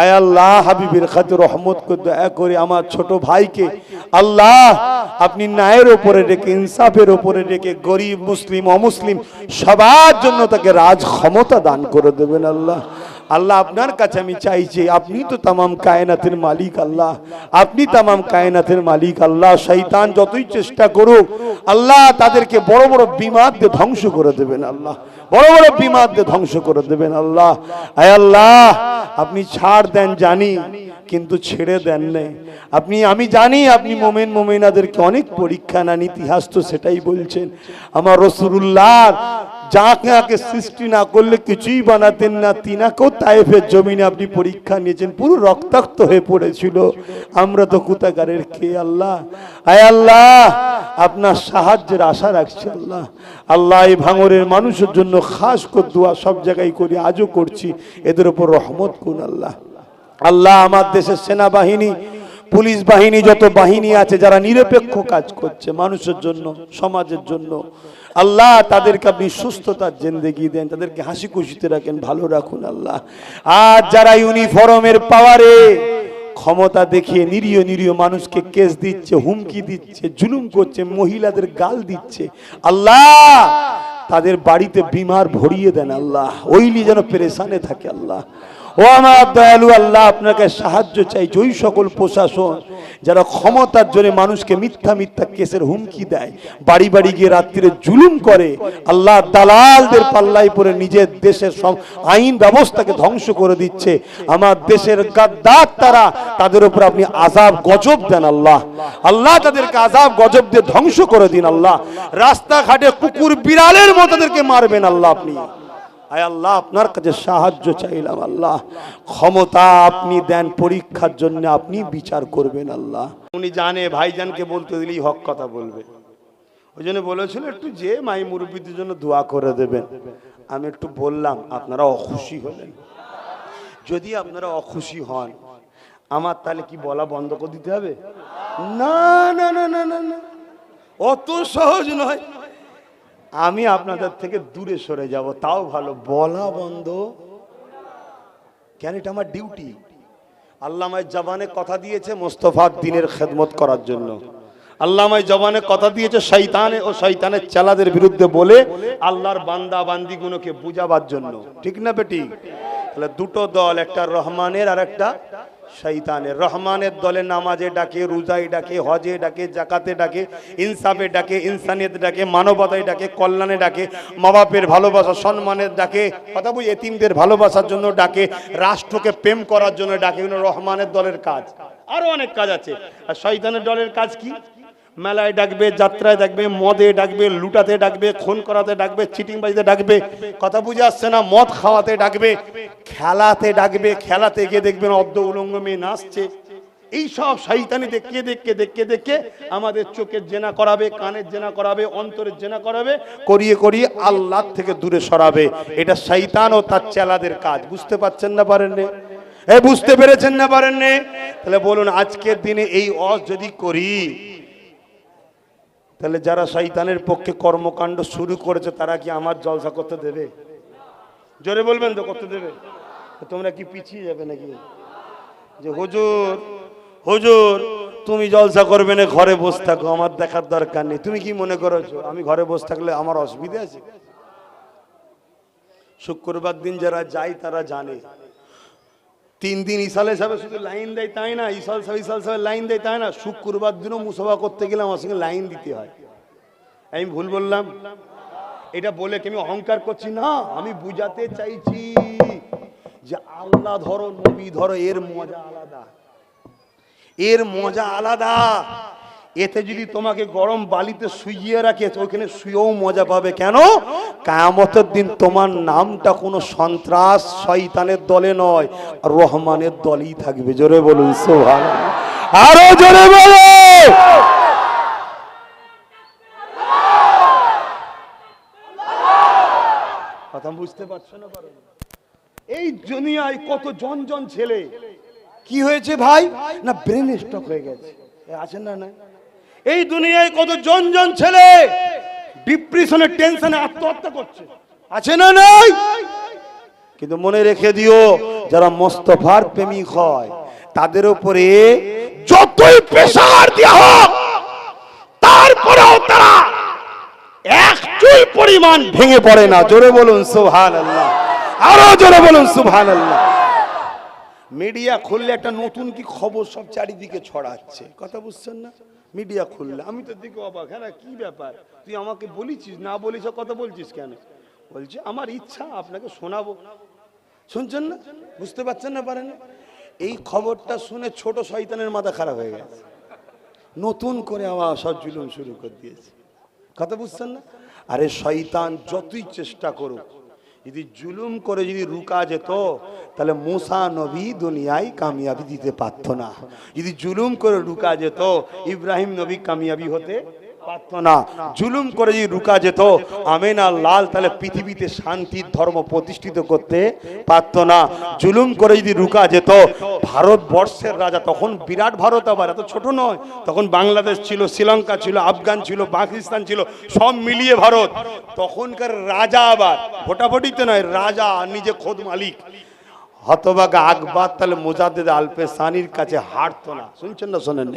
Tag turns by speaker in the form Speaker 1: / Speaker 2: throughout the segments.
Speaker 1: আয় আল্লাহ হাবিবের খাতে রহমত দয়া করে আমার ছোট ভাইকে আল্লাহ, আপনি ন্যায়ের ওপরে রেখে ইনসাফের ওপরে রেখে গরিব মুসলিম, অমুসলিম, সবার জন্য তাকে রাজ ক্ষমতা দান করে দেবেন আল্লাহ। আল্লাহ, আপনার কাছে আমি চাইছি আপনি তো তামাম কায়নাতের মালিক আল্লাহ। আপনি তামাম কায়নাতের মালিক আল্লাহ। শৈতান যতই চেষ্টা করুক, আল্লাহ তাদেরকে বড় বড় বিমার দিয়ে ধ্বংস করে দেবেন আল্লাহ। বড় বড় বিমার দিয়ে ধ্বংস করে দেবেন আল্লাহ। আয় আল্লাহ আপনি ছাড় দেন জানি কিন্তু ছেড়ে দেন নাই। আপনি, আমি জানি আপনি মোমেন মোমেনাদেরকে অনেক পরীক্ষা নেন, ইতিহাস তো সেটাই বলছেন। আমার রসুল্লাহ যাকে সৃষ্টি না করলে কিছুই বানাতেন না, তিনাকেও তাইফের জমিনে আপনি পরীক্ষা নিয়েছেন, পুরো রক্তাক্ত হয়ে পড়েছিল। আমরা তো কুতাগারের কে আল্লাহ। আয় আল্লাহ, আপনার সাহায্যের আশা রাখছি আল্লাহ। আল্লাহ এই ভাঙরের মানুষের জন্য খাস করে দোয়া সব জায়গায় করি, আজও করছি। এদের উপর রহমত কোন আল্লাহ। আল্লাহ আমার দেশের সেনাবাহিনী, পুলিশ বাহিনী, যত বাহিনী আছে যারা নিরপেক্ষ কাজ করছে মানুষের জন্য, সমাজের জন্য, আল্লাহ তাদেরকে আপনি সুস্থতার জেন্দেগি দেন, তাদেরকে হাসি খুশিতে রাখেন, ভালো রাখুন আল্লাহ। আর যারা ইউনিফর্মের পাওয়ারে ক্ষমতা দেখিয়ে নিরীহ নিরীহ মানুষকে কেস দিচ্ছে, হুমকি দিচ্ছে, জুলুম করছে, মহিলাদের গাল দিচ্ছে, আল্লাহ তাদের বাড়িতে বিমার ভরিয়ে দেন আল্লাহ। ওইলি যেন পেরেশানে থাকে আল্লাহ। ও আমার দয়ালু, আল্লাহ আপনাকে সাহায্য চাইছি ওই সকল প্রশাসন যারা ক্ষমতার জন্য মানুষকে মিথ্যা মিথ্যা কেসের হুমকি দেয়, বাড়ি বাড়ি গিয়ে রাত্রিরে জুলুম করে, আল্লাহ দালালদের পাল্লাই পরে নিজের দেশের সব আইন ব্যবস্থাকে ধ্বংস করে দিচ্ছে। আমার দেশের গাদ্দার তারা, তাদের উপর আপনি আজাব গজব দেন আল্লাহ। আল্লাহ তাদেরকে আজাব গজব দিয়ে ধ্বংস করে দিন আল্লাহ। রাস্তাঘাটে কুকুর বিড়ালের মতো তাদেরকে মারবেন আল্লাহ আপনি। আয় আল্লাহ, আপনার কাছে সাহায্য চাইলাম আল্লাহ। ক্ষমতা আপনি দেন, পরীক্ষার জন্য আপনি বিচার করবেন আল্লাহ। উনি জানে, ভাইজানকে বলতে দিলেই হক কথা বলবে। ওই জন্য বলেছিল, একটু যে মাই মুরব্বীদের জন্য দোয়া করে দেবেন। আমি একটু বললাম, আপনারা অখুশি হলেন। যদি আপনারা অখুশি হন, আমার তাহলে কি বলা বন্ধ করে দিতে হবে? না না না না না না। অত সহজ নয়। আমি আপনাদের থেকে দূরে সরে যাব, তাও ভালো। বলা বন্ধ। কেন এটা আমার ডিউটি আল্লাহ আমায় জবানে কথা দিয়েছে মোস্তফার দিনের খেদমত করার জন্য। আল্লাহ আমায় জবানে কথা দিয়েছে শৈতানে ও শৈতানের চালাদের বিরুদ্ধে বলে আল্লাহর বান্দা বান্দিগুলোকে বুঝাবার জন্য। ঠিক না বেটি? তাহলে দুটো দল, একটা রহমানের আর একটা শৈতানের রহমানের দলে নামাজে ডাকে রোজাই ডাকে, হজে ডাকে, জাকাতে ডাকে, ইনসাফে ডাকে, ইনসানিয়ত ডাকে, মানবতায় ডাকে, কল্যাণে ডাকে মা বাপের ভালোবাসা সম্মানের ডাকে কথা বলি এতিমদের ভালোবাসার জন্য ডাকে, রাষ্ট্রকে প্রেম করার জন্য ডাকে রহমানের দলের কাজ। আরও অনেক কাজ আছে। আর শৈতানের দলের কাজ কি? মেলায় ডাকবে, যাত্রায় ডাকবে, মদে ডাকবে, লুটাতে ডাকবে, খুন করাতে ডাকবে চিটিং বাজিতে ডাকবে, কথা বুঝে আসছে না, মদ খাওয়াতে ডাকবে, খেলাতে ডাকবে, খেলাতে গিয়ে দেখবেন অর্ধ উলঙ্গ মেয়ে নাচছে এই সব শৈতানি দেখে দেখে দেখে দেখে আমাদের চোখের জেনা করাবে, কানের জেনা করাবে, অন্তরের জেনা করাবে, করিয়ে করিয়ে আল্লাহ থেকে দূরে সরাবে এটা শৈতান ও তার চেলাদের কাজ বুঝতে পারছেন না পারেন? এ, বুঝতে পেরেছেন না পারেন? তাহলে বলুন, আজকের দিনে এই অস যদি করি তাহলে যারা শৈতানের পক্ষে কর্মকাণ্ড শুরু করেছে, তারা কি আমার জলসা করতে দেবে? জোরে বলবেন তো, করতে দেবে? তোমরা কি পিছিয়ে যাবে নাকি? যে হুজুর হুজুর, তুমি জলসা করবে না, ঘরে বসে থাকো, আমার দেখার দরকার নেই। তুমি কি মনে করেছ, আমি ঘরে বসে থাকলে আমার অসুবিধা আছে? শুক্রবার দিন যারা যায়, তারা জানে। তিন দিন ইসালে সাহেব শুধু লাইন দেয় তাই না, ইসাল সাহেব ইসাল সাহেব লাইন দেয় তাই না, শুক্রবার দিনও মুসাফা করতে গেলে আমার সঙ্গে লাইন দিতে হয়। আমি ভুল বললাম? এটা বলে কি আমি অহংকার করছি? না, আমি বুঝাতে চাইছি যে আল্লাহ ধরো, নবী ধরো, এর মজা আলাদা। এর মজা আলাদা। এতে যদি তোমাকে গরম বালিতে শুইয়ে রাখে, তো ওখানে শুয়েও মজা পাবে। কেন? কায়ামতের দিন তোমার নামটা কোনো সন্ত্রাস, শয়তানের দলে নয়, রহমানের দলেই থাকবে। জোরে বলুন সোহান আরও জোরে বলো! কথা বুঝতে পারছ না এই দুনিয়ায় কত জন জন ছেলে। কি হয়েছে ভাই? না ব্রেন স্টক হয়ে গেছে। আছেন না না এই দুনিয়ায় কত জন জন ছেলে ডিপ্রেশনের টেনশনে আত্মহত্যা করছে। আছে না নাই? কিন্তু মনে রেখে দিও, যারা মোস্তফার প্রেমিক হয়, তাদের উপরে যতই প্রেসার দেওয়া হোক, তারপরেও তারা এক চুল পরিমাণ ভেঙে পড়ে না। জোরে বলুন সুবহান আল্লাহ আরও জোরে বলুন সুবহান আল্লাহ মিডিয়া খুললে একটা নতুন কি খবর সব চারিদিকে ছড়াচ্ছে। কথা বুঝছেন না? মিডিয়া খুললে। আমি তো দিকে অবাক হ্যাঁ কি ব্যাপার? তুই আমাকে বলেছিস, না বলিস কথা বলছিস কেন? বলছি, আমার ইচ্ছা আপনাকে শোনাবো। শুনছেন না? বুঝতে পারছেন না পারেন? এই খবরটা শুনে ছোট শয়তানের মাথা খারাপ হয়ে গেছে। নতুন করে আবার সব জুলুম শুরু করে দিয়েছে। কথা বুঝছেন না? আরে শয়তান যতই চেষ্টা করুক যদি জুলুম করে যদি রুকা যেত, তাহলে মুসা নবী দুনিয়ায় কামিয়াবি দিতে পারত না। যদি জুলুম করে রুকা যেত, ইব্রাহিম নবী কামিয়াবি হতে পারতো না জুলুম করে যদি রুকা যেত, আমেনা লাল তাহলে পৃথিবীতে শান্তির ধর্ম প্রতিষ্ঠিত করতে পারতো না জুলুম করে যদি রুকা যেত, ভারতবর্ষের রাজা তখন বিরাট ভারত আবার, এত ছোট নয়। তখন বাংলাদেশ ছিল, শ্রীলঙ্কা ছিল, আফগান ছিল, পাকিস্তান ছিল, সব মিলিয়ে ভারত। তখনকার রাজা আবার ভোটাভুটিতে নয়, রাজা নিজে খোদ মালিক। হতবাগা আকবর তাহলে মোজাদ্দেদ আলপে সানির কাছে হারতো না। শুনছেন না শোনেন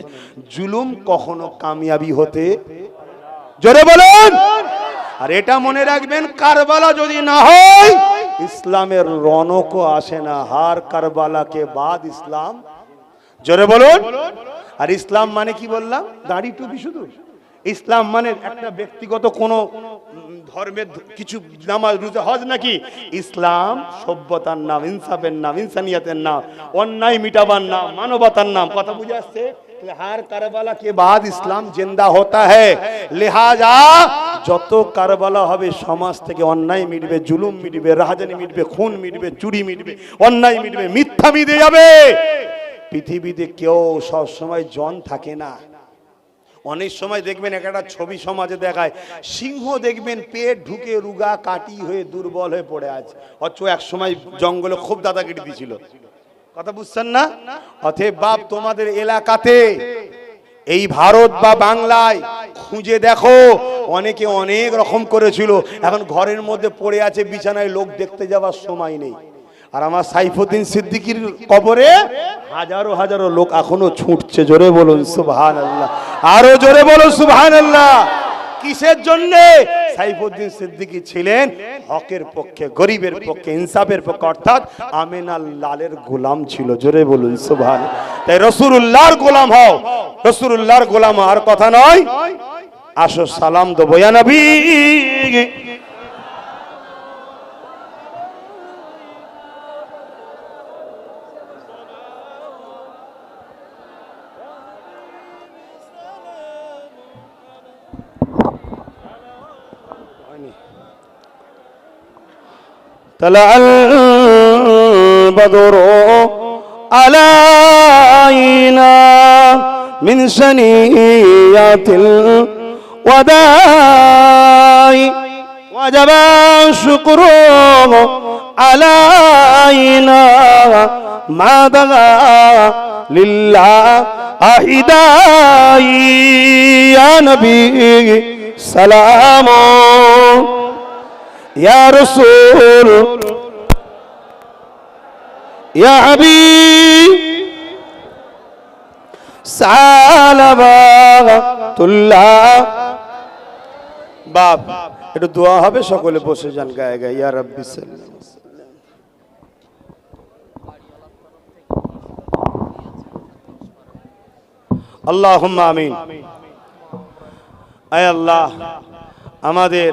Speaker 1: জুলুম কখনো কামিয়াবি হতে জোরে বলুন। আর এটা মনে রাখবেন, কারবালা যদি না হয়, ইসলামের রনকও আসে না। হার কারবালাকে বাদ ইসলাম। জোরে বলুন। আর ইসলাম মানে কি বললাম? দাড়ি টুপি শুধু। ইসলাম মানে একটা ব্যক্তিগত কোনো উম, ধর্মের ধ- কিছু নামাজ রুজে হজ নাকি ইসলাম সভ্যতার নাম ইনসাফের নাম ইনসানিয়াতের নাম অন্যায় মিটাবার নাম মানবতার নাম কথা বুঝে আসছে তাহলে হার কারবালা के बाद ইসলাম জিন্দা होता है লিহাজা যত কারবালা হবে সমাজ থেকে অন্যায় মিটবে জুলুম মিটবে রাহাজানি মিটবে খুন মিটবে চুরি মিটবে অন্যায় মিটবে মিথ্যা মিটে যাবে পৃথিবীতে কেউ সব সময় জন থাকে না অনেক সময় দেখবেন এক একটা ছবি সমাজে দেখায়, সিংহ দেখবেন পেট ঢুকে রুগা কাটি হয়ে দুর্বল হয়ে পড়ে আছে। অথচ এক সময় জঙ্গলে খুব দাদা কেটে দিছিল। কথা বুঝছেন না? অতএব বাপ, তোমাদের এলাকাতে এই ভারত বা বাংলায় খুঁজে দেখো, অনেকে অনেক রকম করেছিল। এখন ঘরের মধ্যে পড়ে আছে বিছানায় লোক দেখতে যাওয়ার সময় নেই। আর আমার সাইফুদ্দিন সিদ্দিকির কবরে হাজারো হাজারো লোক এখনও ছুটছে, জোরে বলুন সুবহান আল্লাহ আরও জোরে বলুন সুবহান আল্লাহ কিসের জন্য? সাইফুদ্দিন সিদ্দিকী ছিলেন হকের পক্ষে, গরিবের পক্ষে, ইনসাফের পক্ষে, অর্থাৎ আমেনাল লালের গোলাম ছিল, জোরে বলুন সুবহান তাই রসুল্লাহর গোলাম হও রসুল্লাহর গোলাম আর কথা নয়। আসো, সালাম দেবো নবী। طلع البدر علينا من سنيات الوداع. وجب الشكر علينا ما دغى لله أهداي يا نبي سلام. রসুল, ইয়া বাপ, একটু দোয়া হবে, সকলে বসে যান গায়ে গায়ে। ইয়ার রাব্বি আল্লাহ আমিন। আয় আল্লাহ, আমাদের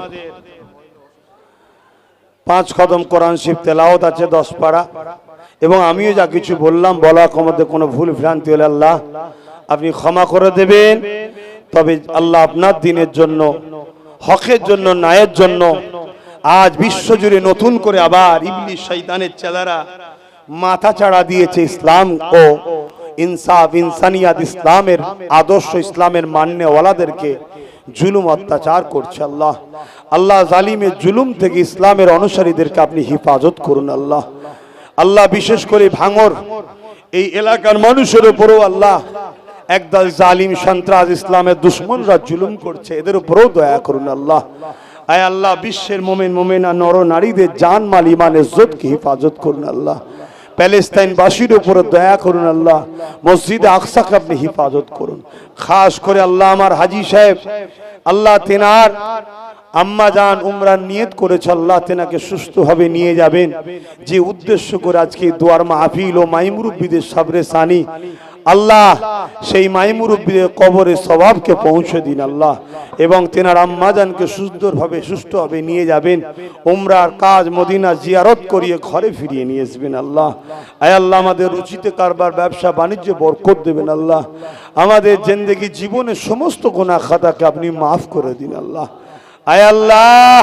Speaker 1: পাঁচ কদম কোরআন শিব তেলাওত আছে দশ পাড়া এবং আমিও যা কিছু বললাম বলা মধ্যে কোনো ভুল ভ্রান্তি হলে আল্লাহ আপনি ক্ষমা করে দেবেন। তবে আল্লাহ আপনার দিনের জন্য, হকের জন্য, ন্যায়ের জন্য আজ বিশ্বজুড়ে নতুন করে আবার ইবলিশ শৈতানের চেলারা মাথা চাড়া দিয়েছে ইসলাম ও ইনসাফ, ইনসানিয়াত ইসলামের আদর্শ ইসলামের মান্যওয়ালাদেরকে। জুলুম অত্যাচার করছে আল্লাহ। আল্লাহ জালিমের জুলুম থেকে ইসলামের অনুসারীদেরকে আপনি হেফাজত করুন আল্লাহ। আল্লাহ বিশেষ করে ভাঙর, এই এলাকার মানুষের উপরও আল্লাহ একদল জালিম সন্ত্রাস ইসলামের দুশ্মনরা জুলুম করছে, এদের উপরও দয়া করুন আল্লাহ। আয় আল্লাহ, বিশ্বের মোমেন মোমেনা নর নারীদের জান মাল ইজ্জতকে হেফাজত করুন আল্লাহ। প্যালেস্তাইনবাসীর উপরে দয়া করুন আল্লাহ, মসজিদ আকসাকে আপনি হিফাজত করুন। খাস করে আল্লাহ আমার হাজি সাহেব, আল্লাহ তেনার আম্মা যান উমরান নিয়ত করেছে, আল্লাহ তেনাকে সুস্থভাবে নিয়ে যাবেন। যে উদ্দেশ্য করে আজকে দোয়ার মাহফিল ও মাইমুরুব্বিদের সাবরে সানি আল্লাহ, সেই মাইমুরব্বীদের কবরে স্বভাবকে পৌঁছে দিন আল্লাহ। এবং তেনার আম্মাজানকে সুন্দরভাবে, সুস্থভাবে নিয়ে যাবেন। উমরার কাজ মদিনা জিয়ারত করিয়ে ঘরে ফিরিয়ে নিয়ে আসবেন আল্লাহ। আয় আল্লাহ, আমাদের রুচিতে কারবার, ব্যবসা, বাণিজ্য বরকত দেবেন আল্লাহ। আমাদের জেন্দেগি জীবনের সমস্ত গোনা খাতাকে আপনি মাফ করে দিন আল্লাহ। আয় আল্লাহ,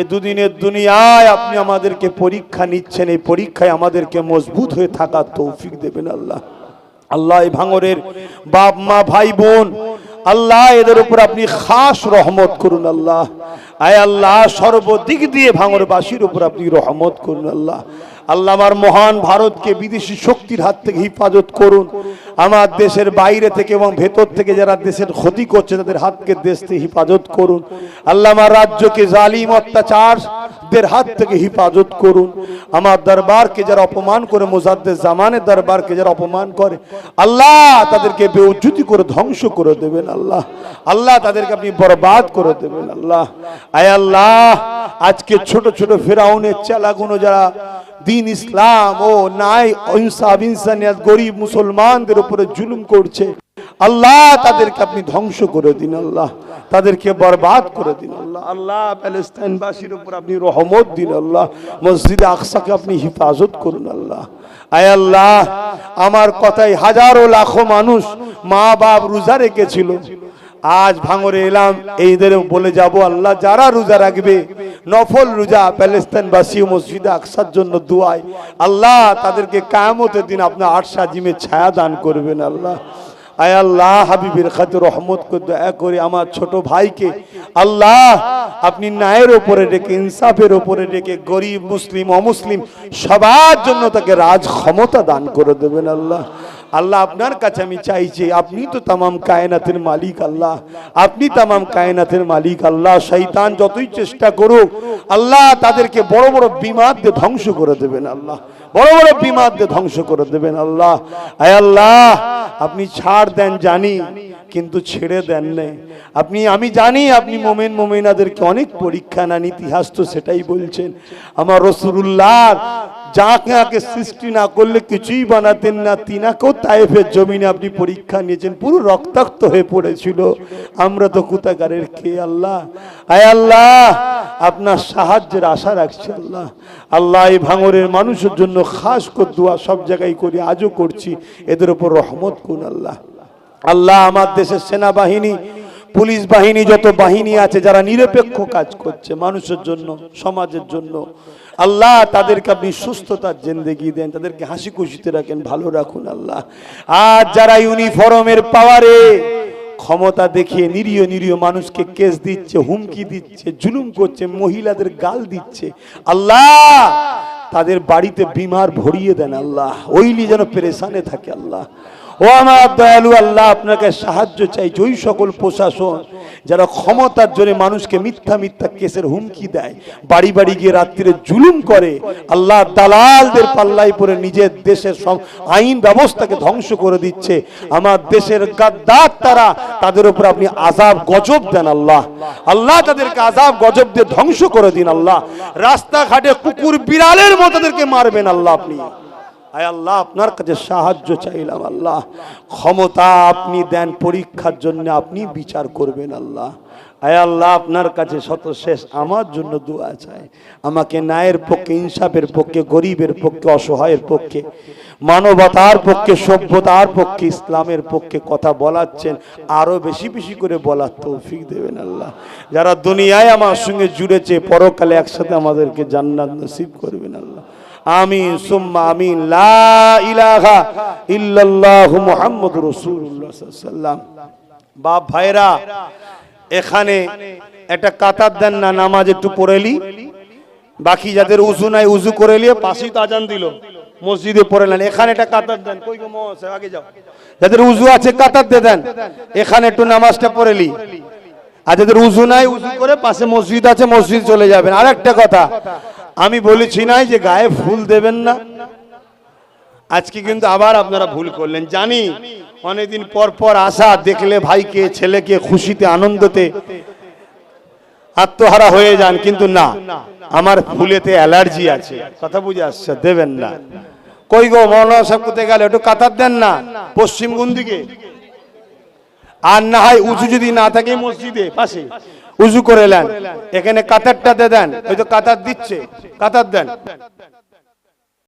Speaker 1: এ দুদিনের দুনিয়ায় আপনি আমাদেরকে পরীক্ষা নিচ্ছেন। এই পরীক্ষায় আমাদেরকে মজবুত হয়ে থাকার তৌফিক দেবেন আল্লাহ। আল্লাহ ভাঙরের বাপ, মা, ভাই, বোন, আল্লাহ, এদের উপর আপনি খাস রহমত করুন আল্লাহ। আয় আল্লাহ, সর্বদিক দিয়ে ভাঙরবাসীর উপর আপনি রহমত করুন আল্লাহ। আল্লাহ আমার মহান ভারতকে বিদেশি শক্তির হাত থেকে হিফাজত করুন। আমার দেশের বাইরে থেকে এবং ভেতর থেকে যারা দেশের ক্ষতি করছে, তাদের হাতকে দেশ থেকে হিফাজত করুন। আল্লাহ আমার রাজ্যকে জালিম অত্যাচার দের হাত থেকে হেফাজত করুন। আমার দরবারকে যারা অপমান করে মুজাদ্দের জামানের দরবারকে যারা অপমান করে, আল্লাহ তাদেরকে বেউজ্জুতি করে ধ্বংস করে দেবেন, আল্লাহ। আল্লাহ তাদেরকে আপনি বরবাদ করে দেবেন, আল্লাহ। আয় আল্লাহ, আজকে ছোট ছোট ফেরাউনের চেলাগুলো যারা দিন ইসলাম ও নাই ইনসাফ, ইনসানিয়াত, গরিব মুসলমানদের উপরে জুলুম করছে, আল্লাহ তাদেরকে আপনি ধ্বংস করে দিন, আল্লাহ। তাদেরকে বরবাদ করে দিন, আল্লাহ। আল্লাহ আল্লাহ, প্যালেস্তাইনবাসীর উপর আপনি রহমত দিন আল্লাহ, মসজিদে আকসাকে আপনি হিফাজত করুন আল্লাহ। আয় আল্লাহ, আমার কথাই হাজারো লাখো মানুষ মা বাপ রোজা রেখেছিল। আজ ভাঙরে এলাম, এইদের বলে যাব, আল্লাহ যারা রোজা রাখবে, নফল রোজা প্যালেস্তাইনবাসী মসজিদে আকসার জন্য দুয়ায়, আল্লাহ তাদেরকে কায়ামতের দিন আপনার আট সাজিমে ছায়া দান করবেন আল্লাহ। আয় আল্লাহ, হাবিবের খাতে রহমত দয়া করে আমার ছোট ভাইকে, আল্লাহ, আপনি ন্যায়ের ওপরে ডেকে, ইনসাফের ওপরে ডেকে, গরিব মুসলিম, অমুসলিম, সবার জন্য তাকে রাজ ক্ষমতা দান করে দেবেন আল্লাহ। আল্লাহ, আপনার কাছে আমি চাইছি আপনি তো তামাম কায়নাতের মালিক আল্লাহ। আপনি তামাম কায়নাতের মালিক আল্লাহ। শৈতান যতই চেষ্টা করুক, আল্লাহ তাদেরকে বড় বড় বিমার দিয়ে ধ্বংস করে দেবেন আল্লাহ। বড় বড় বিমার দিয়ে ধ্বংস করে দেবেন আল্লাহ। আয় আল্লাহ, আপনি ছাড় দেন জানি, কিন্তু ছেড়ে দেন নাই। আপনি, আমি জানি আপনি মোমেন মোমেনাদেরকে অনেক পরীক্ষা নেন, ইতিহাস তো সেটাই বলছেন। আমার রসুল্লাহ যাকে সৃষ্টি না করলে কিছুই বানাতেন না, তিনাকেও তাইফের জমিনে আপনি পরীক্ষা নিয়েছেন, পুরো রক্তাক্ত হয়ে পড়েছিল। আমরা তো কুতাগারের কে আল্লাহ। আয় আল্লাহ, আপনার সাহায্যের আশা রাখছি আল্লাহ। আল্লাহ এই ভাঙরের মানুষের জন্য খাস করে দোয়া সব জায়গায় করি, আজও করছি। এদের উপর রহমত কোন আল্লাহ। আল্লাহ আমার দেশের সেনাবাহিনী, পুলিশ বাহিনী, যত বাহিনী আছে যারা নিরপেক্ষ কাজ করছে মানুষের জন্য, সমাজের জন্য, আল্লাহ তাদেরকে আপনি সুস্থতার জেন্দেগি দেন, তাদেরকে হাসি খুশিতে রাখেন, ভালো রাখুন আল্লাহ। আর যারা ইউনিফর্মের পাওয়ারে ক্ষমতা দেখিয়ে নিরীহ নিরীহ মানুষকে কেস দিচ্ছে, হুমকি দিচ্ছে, জুলুম করছে, মহিলাদের গাল দিচ্ছে, আল্লাহ তাদের বাড়িতে বিমার ভরিয়ে দেন আল্লাহ। ওইলি যেন পেরেশানে থাকে আল্লাহ। ও আমার দয়ালু আল্লাহ, আপনাকে সাহায্য চাইছি ওই সকল প্রশাসন যারা ক্ষমতার জোরে মানুষকে মিথ্যা মিথ্যা কেসের হুমকি দেয়, বাড়ি বাড়ি গিয়ে রাত্রিরে জুলুম করে, আল্লাহ দালালদের পাল্লাই পরে নিজের দেশের সব আইন ব্যবস্থাকে ধ্বংস করে দিচ্ছে। আমার দেশের গাদ্দার তারা, তাদের উপর আপনি আজাব গজব দেন আল্লাহ। আল্লাহ তাদেরকে আজাব গজব দিয়ে ধ্বংস করে দিন আল্লাহ। রাস্তাঘাটে কুকুর বিড়ালের মতো তাদেরকে মারবেন আল্লাহ আপনি। আয় আল্লাহ, আপনার কাছে সাহায্য চাইলাম আল্লাহ। ক্ষমতা আপনি দেন, পরীক্ষার জন্য আপনি বিচার করবেন আল্লাহ। আয় আল্লাহ, আপনার কাছে শত শেষ আমার জন্য দোয়া চাই। আমাকে ন্যায়ের পক্ষে, ইনসাফের পক্ষে, গরিবের পক্ষে, অসহায়ের পক্ষে, মানবতার পক্ষে, সভ্যতার পক্ষে, ইসলামের পক্ষে কথা বলাচ্ছেন, আরও বেশি বেশি করে বলার তৌফিক দেবেন আল্লাহ। যারা দুনিয়ায় আমার সঙ্গে জুড়েছে, পরকালে একসাথে আমাদেরকে জান্নাত নসিব করবেন আল্লাহ। আমিন, সুম্মা আমিন, লা ইলাহা ইল্লাল্লাহু মুহাম্মাদুর রাসূলুল্লাহ সাল্লাল্লাহু বাপ ভাইরা, এখানে একটা কাতার দেন না, নামাজ একটু পড়েলি বাকি যাদের উজু নাই, উজু করে নিয়ে পাশেই তো আজান দিল। মসজিদে পড়ে নেন। এখানে একটা কাতার দেন। কই আগে যাও। যাদের উজু আছে, কাতার দিয়ে দেন। এখানে একটু নামাজটা পড়ে পড়েলি আর যাদের উজু নাই, উজু করে পাশে মসজিদ আছে, মসজিদ চলে যাবেন। আর একটা কথা আমি বলেছি নাই যে গায়ে ফুল দেবেন না। আজকে কিন্তু আবার আপনারা ভুল করলেন। জানি অনেকদিন পর পর আসা দেখলে ভাইকে, ছেলেকে খুশিতে, আনন্দতে আত্মহারা হয়ে যান, কিন্তু না, আমার ফুলেতে অ্যালার্জি আছে। কথা বুঝে আসছে, দেবেন না। কই গো, মৌলানা সাহেব কোথায় গেল? একটু কাতার দেন না পশ্চিম কোন দিকে। আর না হয় উঁচু যদি না থাকে মসজিদে, পাশে। উজু করে নেন। এখানে কাতারটা দেন ওই তো কাতার দিচ্ছে কাতার দেন।